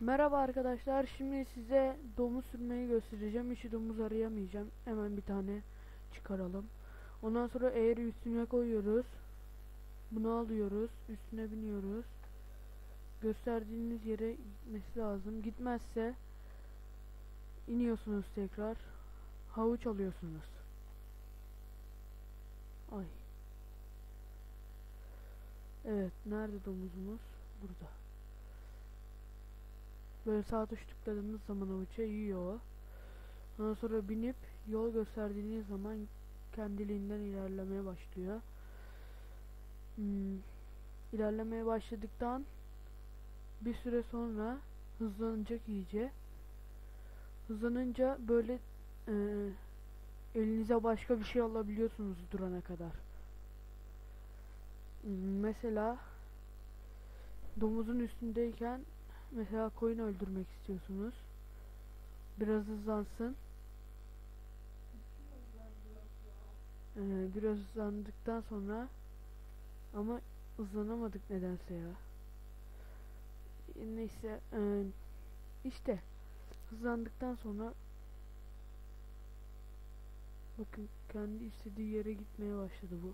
Merhaba arkadaşlar. Şimdi size domuz sürmeyi göstereceğim. Hiç domuz arayamayacağım. Hemen bir tane çıkaralım. Ondan sonra eğri üstüne koyuyoruz. Bunu alıyoruz. Üstüne biniyoruz. Gösterdiğiniz yere gitmesi lazım. Gitmezse iniyorsunuz tekrar. Havuç alıyorsunuz. Ay. Evet. Nerede domuzumuz? Burada. Böyle sağ tuş tıkladığınız zaman avuça yiyor. Ondan sonra binip yol gösterdiğiniz zaman kendiliğinden ilerlemeye başlıyor. Hmm. İlerlemeye başladıktan bir süre sonra hızlanacak iyice. Hızlanınca böyle e, elinize başka bir şey alabiliyorsunuz durana kadar. Hmm, Mesela domuzun üstündeyken Mesela koyun öldürmek istiyorsunuz. Biraz hızlansın. Ee, biraz hızlandıktan sonra ama hızlanamadık nedense ya. Neyse e, işte hızlandıktan sonra bakın kendi istediği yere gitmeye başladı bu.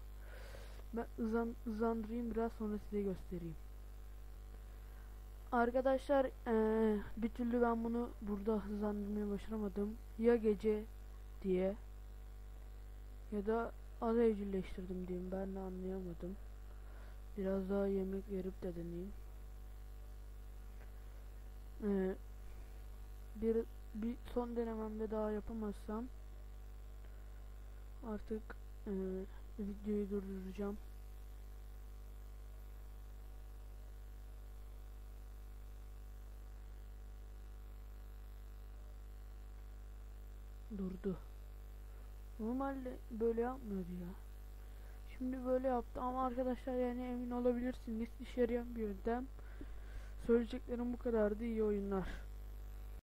Ben hızlan, hızlandırayım biraz sonra size göstereyim. Arkadaşlar eee, bir türlü ben bunu burada hızlandırmaya başaramadım. Ya gece diye ya da az evcilleştirdim diyeyim ben de anlayamadım. Biraz daha yemek verip de deneyeyim. Eee, bir, bir son denememde daha yapamazsam artık eee, videoyu durduracağım. Durdu. Normalde böyle yapmıyordu ya. Şimdi böyle yaptı ama arkadaşlar yani emin olabilirsiniz işe yarayan bir yöntem. Söyleyeceklerim bu kadardı. İyi oyunlar.